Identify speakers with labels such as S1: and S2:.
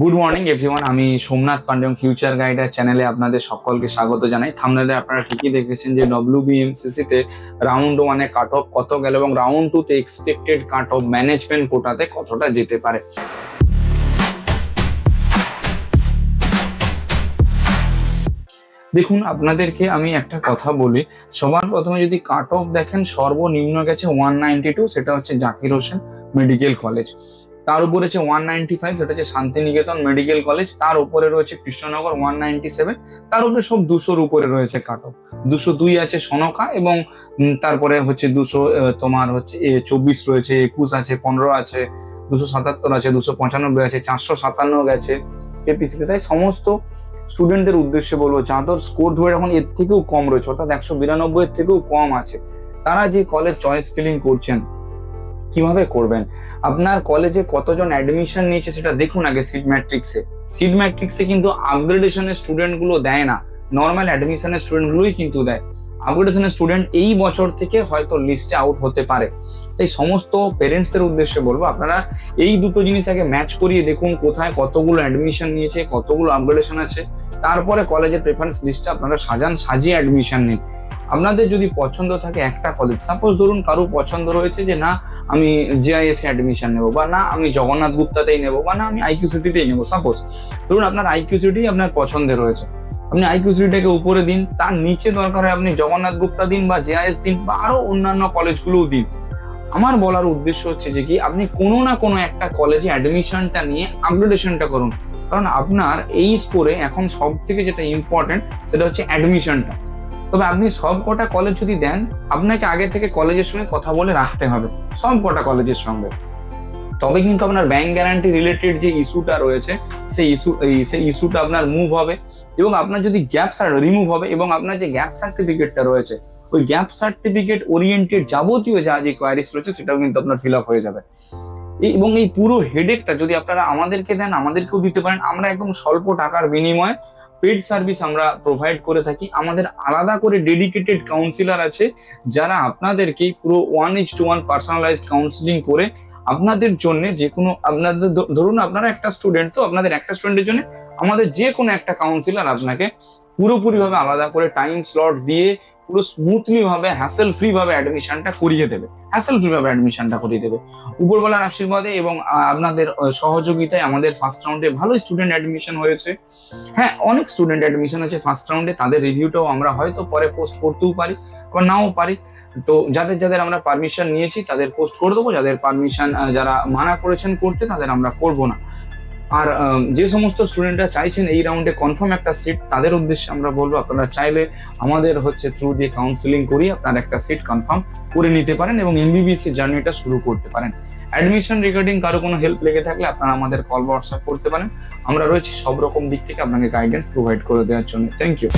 S1: Good morning everyone আমি Somnath Pandey future গাইডার চ্যানেলে আপনাদের সকলকে স্বাগত জানাই। থামনেলে আপনারা ঠিকই দেখেছেন যে ডব্লিউ বিএমসিসি তে রাউন্ড ওয়ানে কাট অফ কত গেল এবং রাউন্ড টুতে এক্সপেক্টেড কাট অফ ম্যানেজমেন্ট কোটাতে কতটা যেতে পারে? দেখুন, আপনাদেরকে আমি একটা কথা বলি। সবার প্রথমে যদি কাট অফ দেখেন, সর্বনিম্ন গেছে ওয়ান নাইনটি টু সেটা হচ্ছে জাকির হোসেন মেডিকেল কলেজ তার উপরে আছে ওয়ান নাইনটি ফাইভ সেটা হচ্ছে শান্তিনিকেতন মেডিকেল কলেজ, তার উপরে রয়েছে কৃষ্ণনগর ওয়ান নাইনটি সেভেন তার উপরে সব দুশোর উপরে রয়েছে কাট অফ দুশো দুই আছে সনকা এবং তারপরে হচ্ছে দুশো তোমার হচ্ছে চব্বিশ রয়েছে, একুশ আছে, পনেরো আছে, দুশো সাতাত্তর আছে, দুশো পঁচানব্বই আছে, চারশো সাতান্ন গেছে কেপিসিতে তাই সমস্ত স্টুডেন্টদের উদ্দেশ্যে বলব, যাদের স্কোর ধরে এখন এর থেকেও কম রয়েছে, অর্থাৎ একশো বিরানব্বই এর থেকেও কম আছে। তারা যে কলেজ চয়েস ফিলিং করছেন কীভাবে করবেন? আপনার কলেজে কতজন অ্যাডমিশন নিয়েছে সেটা দেখুন আগে সিট ম্যাট্রিক্সে সিট ম্যাট্রিক্সে কিন্তু আপগ্রেডেশনের স্টুডেন্টগুলো দেয় না। নর্মাল অ্যাডমিশনের স্টুডেন্টগুলোই কিন্তু দেয়। আপগ্রেডেশনের স্টুডেন্ট এই বছর থেকে হয়তো লিস্টে আউট হতে পারে। তাই সমস্ত পেরেন্টসদের উদ্দেশ্যে বলব, আপনারা এই দুটো জিনিস আগে ম্যাচ করিয়ে দেখুন কোথায় কতগুলো অ্যাডমিশন নিয়েছে, কতগুলো আপগ্রেডেশন আছে। তারপরে কলেজের প্রেফারেন্স লিস্টটা আপনারা সাজান, সাজিয়ে অ্যাডমিশন নিন। আপনাদের যদি পছন্দ থাকে একটা কলেজ সাপোজ ধরুন কারও পছন্দ রয়েছে যে, না, আমি জেআইএস অ্যাডমিশন নেব বা, না, আমি জগন্নাথ গুপ্তাতেই নেব বা, না, আমি আইকিউ সিটিতেই নেব। সাপোজ ধরুন আপনার আইকিউ সিটি আপনার পছন্দের রয়েছে। আপনি আইকিউ সিটিটাকে উপরে দিন, তার নিচে দরকার হয় আপনি জগন্নাথ গুপ্তা দিন বা জেআইএস দিন বা আরও অন্যান্য কলেজগুলোও দিন। আমার বলার উদ্দেশ্য হচ্ছে যে কি, আপনি কোনো না কোনো একটা কলেজে অ্যাডমিশনটা নিয়ে আপগ্রেডেশনটা করুন। কারণ আপনার এই স্কোরে এখন সব থেকে যেটা ইম্পর্টেন্ট সেটা হচ্ছে অ্যাডমিশনটা তবে আপনি সব কটা কলেজ যদি দেন, আপনাকে আগে থেকে কলেজের সঙ্গে কথা বলে রাখতে হবে। সব কটা কলেজের সঙ্গে। তবে কিন্তু আপনার ব্যাংক গ্যারান্টি রিলেটেড যে ইস্যুটা রয়েছে, সেই ইস্যু সেই ইস্যুটা আপনার মুভ হবে এবং আপনার যদি গ্যাপ সার্ট রিমুভ হবে এবং আপনার যে গ্যাপ সার্টিফিকেটটা রয়েছে, ওই গ্যাপ সার্টিফিকেট ওরিয়েন্টেড যাবতীয় যা যে কোয়ারিস রয়েছে সেটাও কিন্তু আপনার ফিল আপ হয়ে যাবে। এবং এই পুরো হেডেকটা যদি আপনারা আমাদেরকে দেন, আমাদেরকেও দিতে পারেন, আমরা একদম স্বল্প টাকার বিনিময়ে পেড সার্ভিস আমরা প্রোভাইড করে থাকি। আমাদের আলাদা করে ডেডিকেটেড কাউন্সিলার আছে, যারা আপনাদেরকে পুরো one is to one personalised counselling করে আপনাদের জন্য যে কোনো আপনাদের ধরুন আপনারা একটা স্টুডেন্ট তো আপনাদের একটা স্টুডেন্টের জন্য আমাদের যে কোনো একটা কাউন্সিলার আপনাকে পুরোপুরিভাবে আলাদা করে টাইম স্লট দিয়ে পুরো স্মুথলি ভাবে হ্যাসেল ফ্রি ভাবে অ্যাডমিশনটা করিয়ে দেবে। হ্যাসেল ফ্রি ভাবে অ্যাডমিশনটা করিয়ে দেবে। উপরবেলার আশীর্বাদে এবং আপনাদের সহযোগিতায় আমাদের ফার্স্ট রাউন্ডে ভালো স্টুডেন্ট অ্যাডমিশন হয়েছে। হ্যাঁ অনেক স্টুডেন্ট অ্যাডমিশন আছে ফার্স্ট রাউন্ডে তাদের রিভিউটাও আমরা হয়তো পরে পোস্ট করতেও পারি বা নাও পারি। তো যাদের যাদের আমরা পারমিশন নিয়েছি, তাদের পোস্ট করে দেবো। যাদের পারমিশন যারা মানা করেছেন করতে, তাদের আমরা করব না। আর যে সমস্ত স্টুডেন্টরা চাইছেন এই রাউন্ডে কনফার্ম একটা সিট তাদের উদ্দেশ্যে আমরা বলব, আপনারা চাইলে আমাদের হচ্ছে থ্রু দিয়ে কাউন্সিলিং করি আপনার একটা সিট কনফার্ম করে নিতে পারেন এবং এমবিবিএস জার্নিটা শুরু করতে পারেন। অ্যাডমিশন রিগার্ডিং কারও কোনো হেল্প লেগে থাকলে আপনারা আমাদের কল হোয়াটসঅ্যাপ করতে পারেন। আমরা রয়েছি সব রকম দিক থেকে আপনাকে গাইডেন্স প্রোভাইড করে দেওয়ার জন্য। Thank you